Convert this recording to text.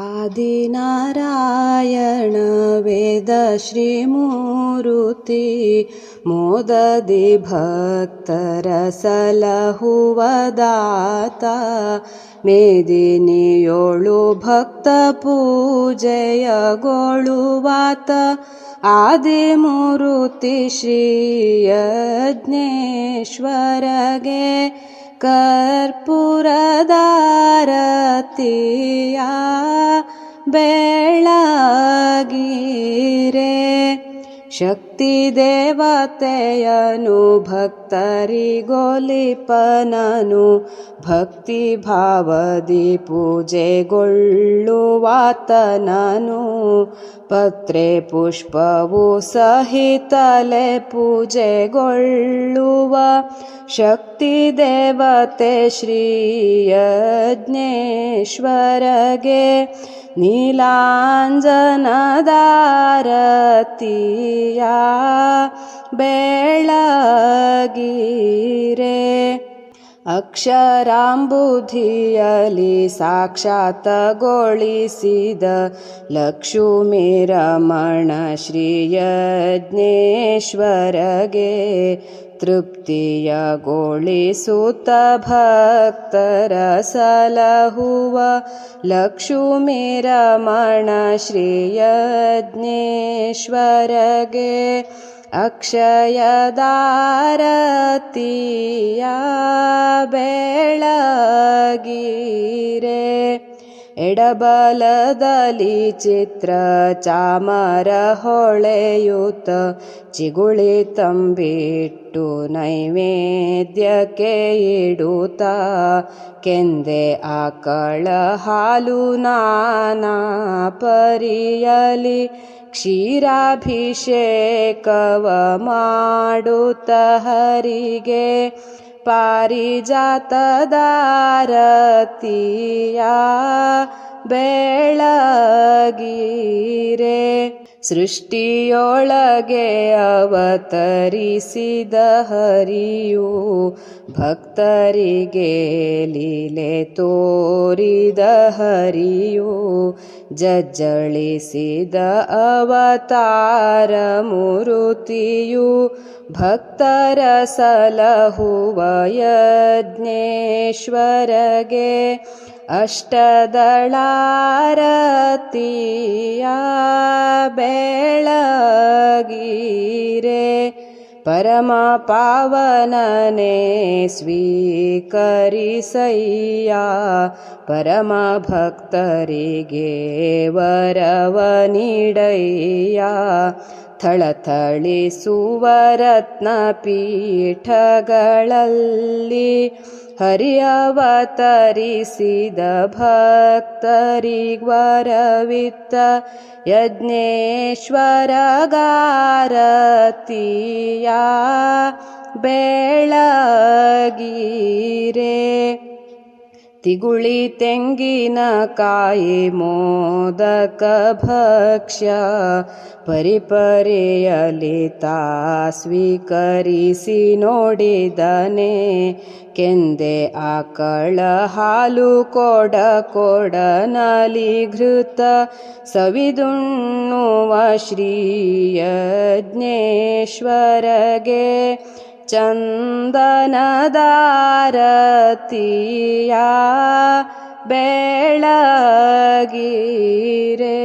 आदिनारायण श्रीमुति मोददि भक्तरसलहुवदात मेदिनियोळु भक्तपूजय गोळुवात आदिमुरुति श्रीयज्ञेश्वरगे ಆದಿಮೂರುತಿ ಶ್ರೀಯಜ್ಞೇಶ್ವರಗೆ ಕರ್ಪೂರದಾರತಿಯ ಬೆಳಗಿರೆ ಶಕ್ತಿ ದೇವತೆಯನು ಭಕ್ತರಿಗೊಲಿಪನನು ಭಕ್ತಿ ಭಾವದಿ ಪೂಜೆಗೊಳ್ಳುವಾತನನು ಪತ್ರೆ ಪುಷ್ಪವು ಸಹಿತಲೆ ಪೂಜೆಗೊಳ್ಳುವ ಶಕ್ತಿ ದೇವತೆ ಶ್ರೀಯಜ್ಞೇಶ್ವರಗೆ ನೀಲಾಂಜನದಾರತಿಯ ಬೆಳಗಿರೆ. ಅಕ್ಷರಾಂಬುಧಿಯಲಿ ಸಾಕ್ಷಾತ್ಗೊಳಿಸಿದ ಲಕ್ಷ್ಮೀ ರಮಣ ಶ್ರೀಯಜ್ಞೇಶ್ವರಗೆ ತೃಪ್ತಿಯಗೊಳಿಸುತ್ತ ಭಕ್ತರ ಸಲಹುವ ಲಕ್ಷ್ಮೀ ರಮಣ ಶ್ರೀಯಜ್ಞೇಶ್ವರಗೆ ಅಕ್ಷಯದಾರತಿಯ ಬೆಳಗಿರೆ ಎಡಬಲದಲ್ಲಿ ಚಿತ್ರ ಚಾಮರ ಹೊಳೆಯುತ್ತ ಚಿಗುಳಿ ತಂಬಿಟ್ಟು ನೈವೇದ್ಯಕ್ಕೆ ಇಡುತ್ತ. ಕೆಂದೆ ಆಕಳ ಹಾಲು ನಾನಾ ಪರಿಯಲಿ, ಕ್ಷೀರಾಭಿಷೇಕವ ಮಾಡುತ್ತ ಹರಿಗೆ. ಪಾರಿಜಾತದಾರತಿಯ ಬೆಳಗಿರೆ. ಸೃಷ್ಟಿಯೊಳಗೆ ಅವತರಿಸಿದ ಹರಿಯು ಭಕ್ತರಿಗೆ ಲೀಲೆ ತೋರಿದ ಹರಿಯು ಜಜ್ಜಳಿಸಿದ ಅವತಾರ ಮುರುತಿಯು ಭಕ್ತರ ಸಲಹುವ ಯಜ್ಞೇಶ್ವರಗೆ ಅಷ್ಟದಳಾರತಿಯ ಬೆಳಗಿರೆ ಪರಮ ಪಾವನನೆ ಸ್ವೀಕರಿಸಯ್ಯ ಪರಮ ಭಕ್ತರಿಗೆ ವರವ ನೀಡಯ್ಯ ಥಳಥಳಿಸುವ ರತ್ನ ಪೀಠಗಳಲ್ಲಿ ಹರಿಯವತರಿಸಿದ ಭಕ್ತರಿಗ್ವರವಿತ್ತ ಯಜ್ಞೇಶ್ವರಗಾರತಿಯ ಬೆಳಗಿರೆ. ತಿಗುಳಿ ತೆಂಗಿನ ಕಾಯಿ ಮೋದಕ ಭಕ್ಷ್ಯ ಪರಿಪರಿಯಲಿ ತಾ ಸ್ವೀಕರಿಸಿ ನೋಡಿದನೆ. ಕೆಂದೆ ಆಕಳ ಹಾಲು ಕೊಡ ಕೊಡನಲಿ ಘೃತ ಸವಿದುಣ್ಣುವ ಶ್ರೀಯಜ್ಞೇಶ್ವರಗೆ. ಚಂದನದಾರತಿಯ ಬೆಳಗಿರೆ.